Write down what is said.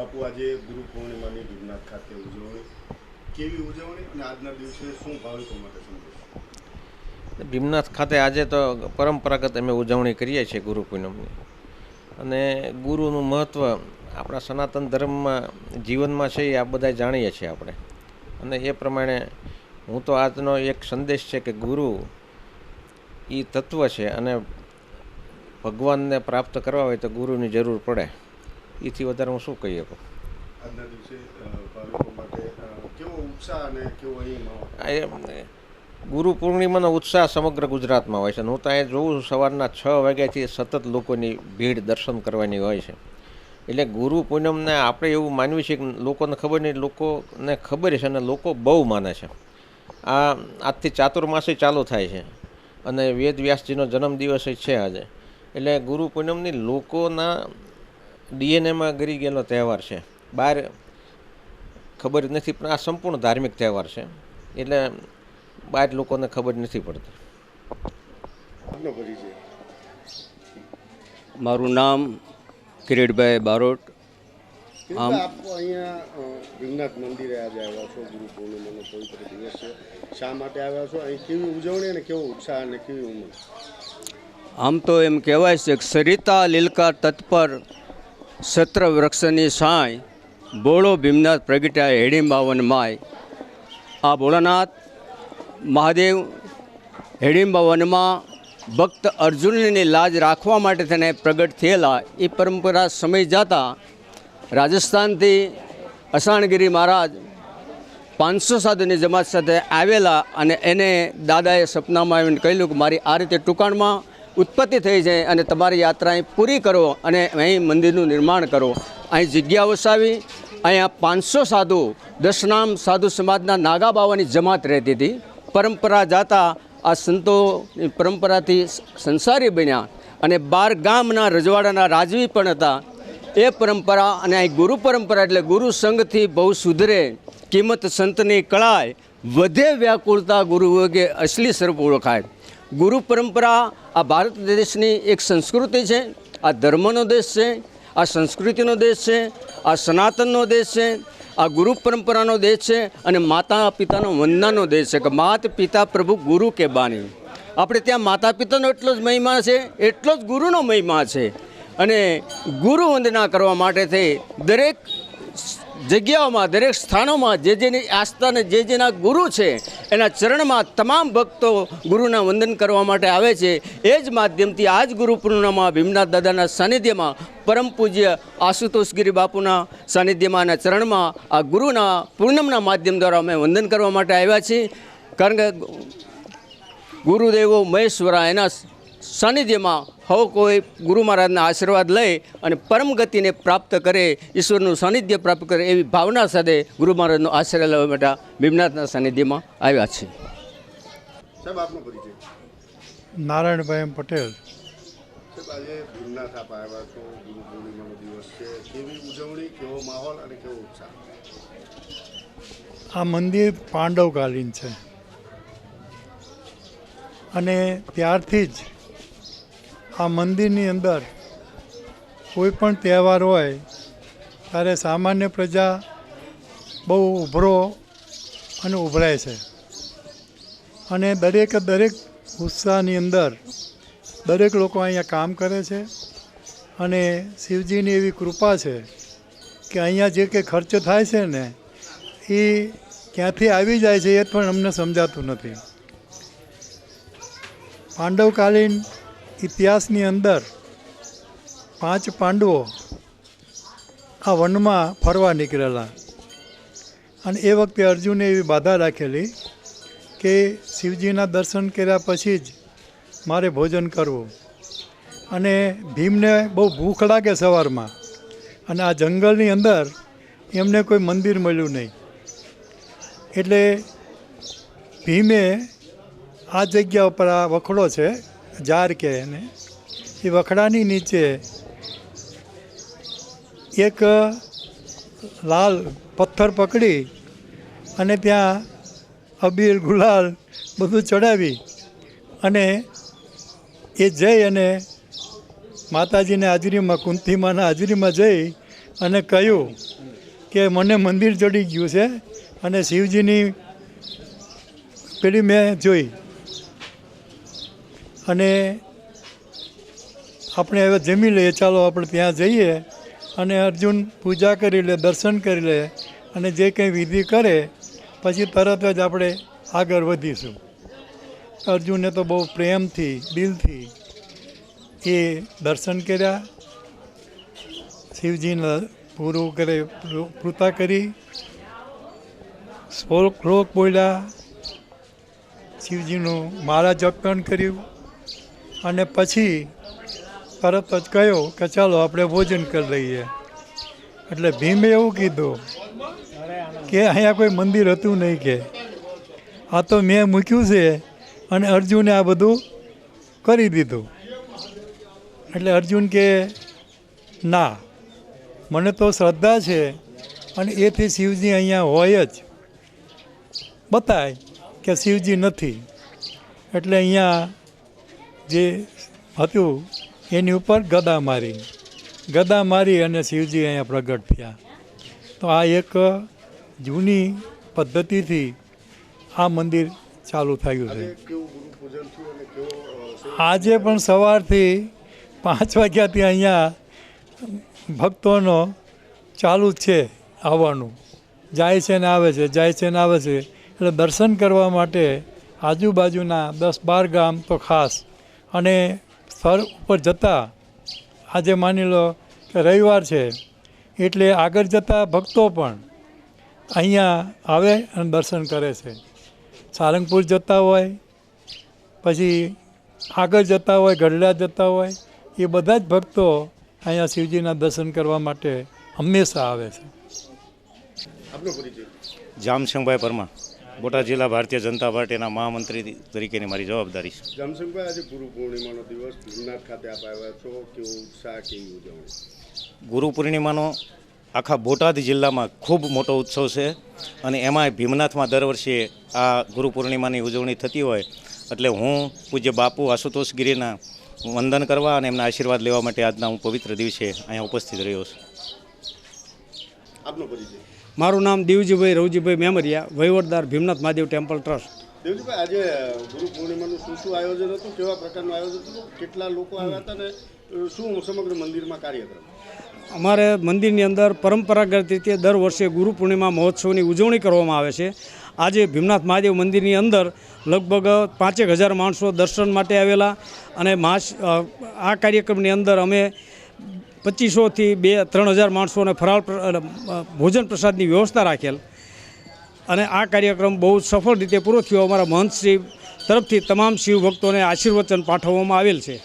બાપુ આજે ગુરુ પૂર્ણિમાની ભીમનાથ ખાતે ઉજવણી. કેવી ઉજવણી અને આજના દિવસે શું ભાવિકો માટે સંદેશ? ભીમનાથ ખાતે આજે તો પરંપરાગત અમે ઉજવણી કરીએ છીએ ગુરુ પૂનમની. અને ગુરુનું મહત્ત્વ આપણા સનાતન ધર્મમાં, જીવનમાં છે એ આ બધા જાણીએ છીએ આપણે. અને એ પ્રમાણે હું તો આજનો એક સંદેશ છે કે ગુરુ એ તત્વ છે અને ભગવાનને પ્રાપ્ત કરવા હોય તો ગુરુની જરૂર પડે. એથી વધારે હું શું કહી શકું? ગુરુ પૂર્ણિમાનો ઉત્સાહ સમગ્ર ગુજરાતમાં હોય છે. હું તો અહીંયા જોઉં છું સવારના છ વાગ્યાથી સતત લોકોની ભીડ દર્શન કરવાની હોય છે. એટલે ગુરુ પૂનમને આપણે એવું માનવી છે કે લોકોને ખબર નહીં લોકોને ખબર છે અને લોકો બહુ માને છે. આ આજથી ચાતુર્માસી ચાલુ થાય છે અને વેદ વ્યાસજીનો જન્મદિવસ છે આજે. એટલે ગુરુ પૂનમની લોકોના ડીએનએમાં ગરી ગયેલો તહેવાર છે. બહાર ખબર નથી પણ આ સંપૂર્ણ ધાર્મિક તહેવાર છે. એટલે બહાર લોકોને ખબર નથી પડતી. મારું નામ કિરીટભાઈ બારોટ. આમ અહીંયા અ, મંદિરે આજે આવ્યા છો? ગુરુ પૂર્ણિમાનો પવિત્ર દિવસ છે. શા માટે આવ્યા છો? અહીં કેવી ઉજવણી અને કેવો ઉત્સાહ અને કેવી ઉમંગ? આમ તો એમ કહેવાય છે કે સરિતા લીલકા તત્પર સત્ર વૃક્ષની સાંય બોળો ભીમનાથ પ્રગટ્યા હેડી માય. આ ભોળાનાથ મહાદેવ હેડીંબા વનમાં ભક્ત અર્જુનની લાજ રાખવા માટે તેને પ્રગટ થયેલા એ પરંપરા સમય જતા રાજસ્થાનથી અસાણગીરી મહારાજ પાંચસો સાધુની જમાત સાથે આવેલા અને એને દાદાએ સપનામાં આવીને કહ્યું કે મારી આ રીતે ટુકાણમાં ઉત્પત્તિ થઈ જાય અને તમારી યાત્રા અહીં પૂરી કરો અને અહીં મંદિરનું નિર્માણ કરો. અહીં જગ્યા વસાવી, અહીંયા પાંચસો સાધુ દશનામ સાધુ સમાજના નાગા બાવાની જમાત રહેતી હતી. પરંપરા જાતા આ સંતોની પરંપરાથી સંસારી બન્યા અને બાર ગામના રજવાડાના રાજવી પણ હતા. એ પરંપરા અને અહીં ગુરુ પરંપરા એટલે ગુરુ સંઘથી બહુ સુધરે. કિંમત સંતની કળાય વધે વ્યાકુળતા ગુરુ વગે અસલી સ્વરૂપ ઓળખાય. ગુરુ પરંપરા, આ ભારત દેશની એક સંસ્કૃતિ છે, આ ધર્મનો દેશ છે, આ સંસ્કૃતિનો દેશ છે, આ સનાતનનો દેશ છે, આ ગુરુ પરંપરાનો દેશ છે અને માતા પિતાનો વંદનાનો દેશ છે કે માત પિતા પ્રભુ ગુરુ કે બાની. આપણે ત્યાં માતા પિતાનો એટલો જ મહિમા છે, એટલો જ ગુરુનો મહિમા છે. અને ગુરુ વંદના કરવા માટે થઈ દરેક જગ્યાઓમાં, દરેક સ્થાનોમાં જે જેની આસ્થાને જે જેના ગુરુ છે, એના ચરણમાં તમામ ભક્તો ગુરુના વંદન કરવા માટે આવે છે. એ જ માધ્યમથી આ જ ગુરુ પૂર્ણિમામાં ભીમનાથ દાદાના સાનિધ્યમાં પરમ પૂજ્ય આશુતોષગીરી બાપુના સાનિધ્યમાં અને ચરણમાં આ ગુરુના પૂર્ણમના માધ્યમ દ્વારા અમે વંદન કરવા માટે આવ્યા છીએ. કારણ કે ગુરુદેવો મહેશ્વરા એના સાનિધ્યમાં હવે કોઈ ગુરુ મહારાજના આશીર્વાદ લઈ અને પરમ ગતિને પ્રાપ્ત કરે ઈશ્વરનું સાનિધ્ય પ્રાપ્ત કરે એવી ભાવના સાથે ગુરુ મહારાજનો આશીર્વાદ લેવા માટે ભીમનાથના સાનિધ્યમાં આવ્યા છે. સાહેબ આપનો પરિચય. નારાયણભાઈ એમ પટેલ. સાહેબ આજે ભીમનાથ આપ આવ્યા છો ગુરુ પૂર્ણિમાનો દિવસ છે. કેવી ઉજવણી કેવો માહોલ અને કેવો ઉત્સાહ? આ મંદિર પાંડવકાલીન છે. અને ત્યારથી જ આ મંદિરની અંદર કોઈ પણ તહેવાર હોય, ત્યારે સામાન્ય પ્રજા બહુ ઉભરો અને ઉભરાય છે. અને દરેકે દરેક ઉત્સાહની અંદર દરેક લોકો અહીંયા કામ કરે છે અને શિવજીની એવી કૃપા છે કે અહીંયા જે કંઈ ખર્ચ થાય છે ને, એ ક્યાંથી આવી જાય છે એ પણ અમને સમજાતું નથી. પાંડવકાલીન ઇતિહાસની અંદર પાંચ પાંડવો આ વનમાં ફરવા નીકળેલા. અને એ વખતે અર્જુને એવી બાધા રાખેલી કે શિવજીના દર્શન કર્યા પછી જ મારે ભોજન કરવું. અને ભીમને બહુ ભૂખ લાગે સવારમાં. અને આ જંગલની અંદર એમને કોઈ મંદિર મળ્યું નહીં. એટલે ભીમે આ જગ્યા ઉપર આ વખડો છે જાર કે એને એ વખડાની નીચે એક લાલ પથ્થર પકડી અને ત્યાં અબીર ગુલાલ બધું ચડાવી અને એ જઈ અને માતાજીને હાજરીમાં કુંતીમાના હાજરીમાં જઈ અને કહ્યું કે મને મંદિર ચડી ગયું છે અને શિવજીની પેલી મેં જોઈ અને આપણે હવે જમી લઈએ. ચાલો આપણે ત્યાં જઈએ અને અર્જુન પૂજા કરી લે, દર્શન કરી લે અને જે કંઈ વિધિ કરે, પછી તરત જ આપણે આગળ વધીશું. અર્જુને તો બહુ પ્રેમથી, દિલથી એ દર્શન કર્યા. શિવજીને પૂરું કરે કૃતા કરી. શ્લોક બોલ્યા. શિવજીનું માળા જપણ કર્યું. અને પછી તરત જ કહ્યું કે ચાલો આપણે ભોજન કરી લઈએ. એટલે ભીમે એવું કીધું કે અહીંયા કોઈ મંદિર હતું નહીં કે. આ તો મેં મૂક્યું છે અને અર્જુને આ બધું કરી દીધું. એટલે અર્જુન કે, ના, મને તો શ્રદ્ધા છે અને એથી શિવજી અહીંયા હોય જ. બતાય કે શિવજી નથી. એટલે અહીંયા જે હતું એની ઉપર ગદા મારી ગદા મારી અને શિવજી અહીંયા પ્રગટ થયા. તો આ એક જૂની પદ્ધતિથી આ મંદિર ચાલુ થયું છે. આજે પણ સવારથી પાંચ વાગ્યાથી અહીંયા ભક્તોનો ચાલુ જ છે આવવાનું. જાય છે ને આવે છે જાય છે ને આવે છે. એટલે દર્શન કરવા માટે આજુબાજુના દસ બાર ગામ તો ખાસ અને સ્થળ ઉપર જતા આજે માની લો કે રવિવાર છે, એટલે આગળ જતા ભક્તો પણ અહીંયા આવે અને દર્શન કરે છે. સારંગપુર જતા હોય, પછી આગળ જતા હોય, ગઢડા જતા હોય, એ બધા જ ભક્તો અહીંયા શિવજીના દર્શન કરવા માટે હંમેશા આવે છે. જામસિંહભાઈ પરિચય? પરમા બોટાદ જિલ્લા ભારતીય જનતા પાર્ટીના મહામંત્રી તરીકેની મારી જવાબદારી છે. જામશંકભાઈ આજે ગુરુ પૂર્ણિમાનો દિવસ. ભીમનાથ ખાતે આપ આવ્યા છો. કેવો ઉત્સાહ કેવી ઉજવણી? ગુરુ પૂર્ણિમાનો આખા બોટાદ જિલ્લામાં ખૂબ મોટો ઉત્સવ છે અને એમાંય ભીમનાથમાં દર વર્ષે આ ગુરુ પૂર્ણિમાની ઉજવણી થતી હોય એટલે હું પૂજ્ય બાપુ આશુતોષ ગિરીના વંદન કરવા અને એમના આશીર્વાદ લેવા માટે આજના હું પવિત્ર દિવસે અહીંયા ઉપસ્થિત રહ્યો છું. આપનો પરિચય. મારું નામ દેવજીભાઈ રવજીભાઈ મેમરિયા વહીવટદાર ભીમનાથ મહાદેવ ટેમ્પલ ટ્રસ્ટ. દેવજીભાઈ આજે ગુરુ પૂર્ણિમાનું શું શું આયોજન હતું? કેવા પ્રકારનું આયોજન હતું? કેટલા લોકો આવ્યા હતા ને શું સમગ્ર મંદિરમાં કાર્યક્રમ? અમારે મંદિરની અંદર પરંપરાગત રીતે દર વર્ષે ગુરુ પૂર્ણિમા મહોત્સવની ઉજવણી કરવામાં આવે છે. આજે ભીમનાથ મહાદેવ મંદિરની અંદર લગભગ પાંચેક હજાર માણસો દર્શન માટે આવેલા અને માસ આ કાર્યક્રમની અંદર અમે પચીસોથી બે ત્રણ હજાર માણસોને ફરાળ ભોજન પ્રસાદની વ્યવસ્થા રાખેલ. અને આ કાર્યક્રમ બહુ સફળ રીતે પૂરો થયો. અમારા મહંતશ્રી તરફથી તમામ શિવ ભક્તોને આશીર્વચન પાઠવવામાં આવેલ છે.